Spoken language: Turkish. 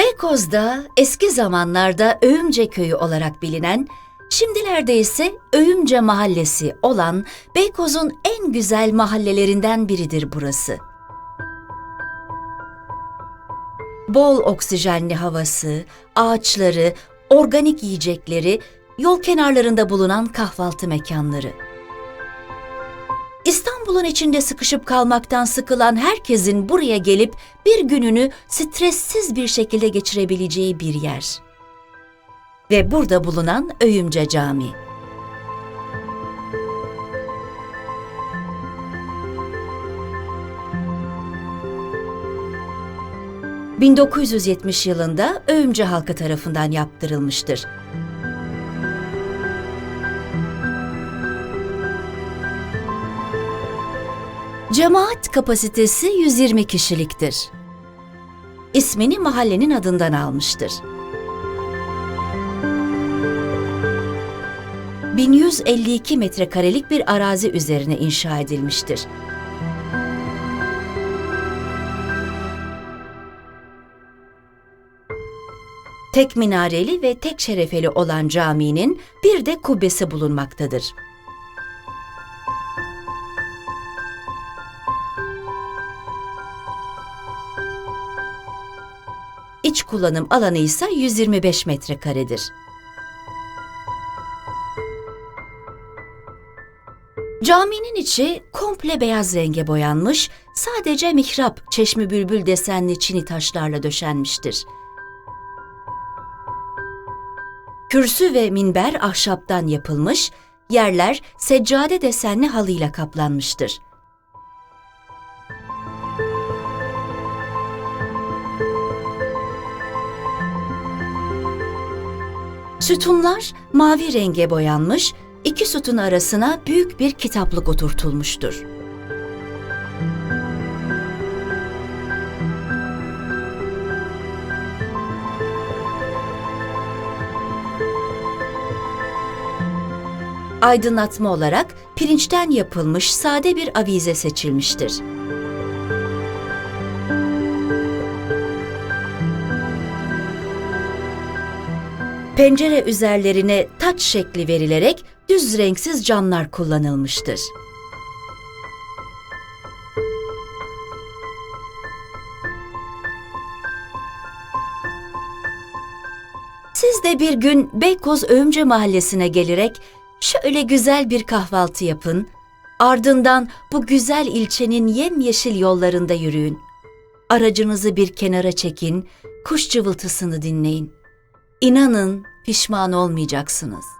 Beykoz'da eski zamanlarda Öğümce Köyü olarak bilinen, şimdilerde ise Öğümce Mahallesi olan Beykoz'un en güzel mahallelerinden biridir burası. Bol oksijenli havası, ağaçları, organik yiyecekleri, yol kenarlarında bulunan kahvaltı mekanları. İstanbul'un içinde sıkışıp kalmaktan sıkılan herkesin buraya gelip bir gününü stressiz bir şekilde geçirebileceği bir yer. Ve burada bulunan Öğümce Camii. ...1970 yılında Öğümce halkı tarafından yaptırılmıştır. Cemaat kapasitesi 120 kişiliktir. İsmini mahallenin adından almıştır. 1152 metrekarelik bir arazi üzerine inşa edilmiştir. Tek minareli ve tek şerefeli olan caminin bir de kubbesi bulunmaktadır. İç kullanım alanı ise 125 metrekaredir. Caminin içi komple beyaz renge boyanmış, sadece mihrap çeşmi bülbül desenli çini taşlarla döşenmiştir. Kürsü ve minber ahşaptan yapılmış, yerler seccade desenli halıyla kaplanmıştır. Sütunlar mavi renge boyanmış, iki sütun arasına büyük bir kitaplık oturtulmuştur. Aydınlatma olarak pirinçten yapılmış sade bir avize seçilmiştir. Pencere üzerlerine taç şekli verilerek düz renksiz camlar kullanılmıştır. Siz de bir gün Beykoz Öğümce Mahallesi'ne gelerek şöyle güzel bir kahvaltı yapın. Ardından bu güzel ilçenin yemyeşil yollarında yürüyün. Aracınızı bir kenara çekin, kuş cıvıltısını dinleyin. İnanın pişman olmayacaksınız.''